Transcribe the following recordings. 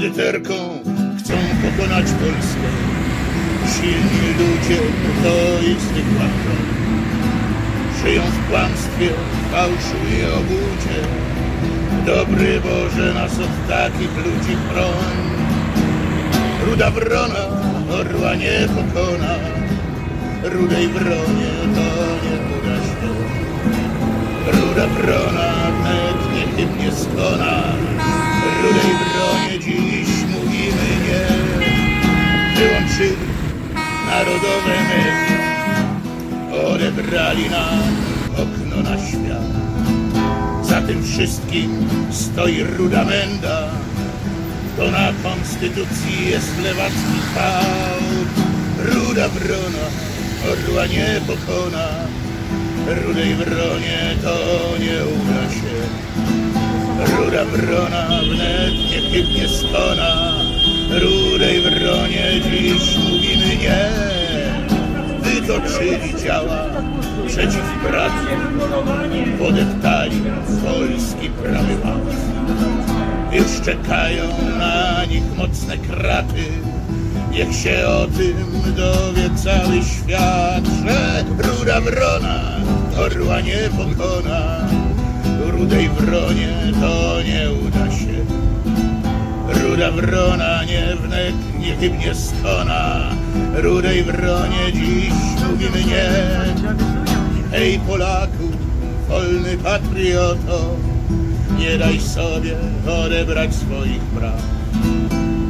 bandyterką chcą pokonać Polskę. Silni ludzie to zwykła broń. Żyją w kłamstwie, fałszu i obłudzie. Dobry Boże, nas od takich ludzi chroń. Ruda wrona orła nie pokona, rudej wronie to nie uda się. Ruda wrona wnet niechybnie skona, narodowe media, odebrali nam okno na świat. Za tym wszystkim stoi ruda menda, to na konstytucji jest lewacki fałd. Ruda wrona, orła nie pokona, rudej wronie to nie uda się. Ruda wrona wnet niechybnie skona, rudej wronie dziś nie. Wytoczyli działa przeciw bratu, podeptali polski prawy. Już czekają na nich mocne kraty. Niech się o tym dowie cały świat, że ruda wrona orła nie pokona. Rudej wronie to nie uda się. Ruda wrona nie wnek niechybnie skona. Rudej wronie dziś nie. Hej Polaku, wolny patrioto, nie daj sobie odebrać swoich praw.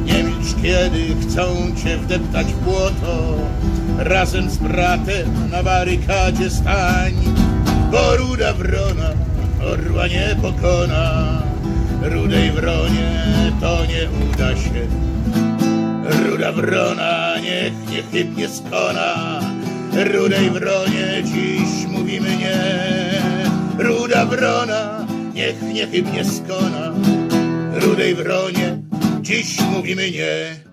Nie milcz, kiedy chcą cię wdeptać w błoto, razem z bratem na barykadzie stań, bo ruda wrona orła nie pokona, rudej wronie to nie uda się. Ruda wrona niech niechybnie skona, rudej wronie dziś mówimy nie. Ruda wrona niech niechybnie skona, rudej wronie dziś mówimy nie.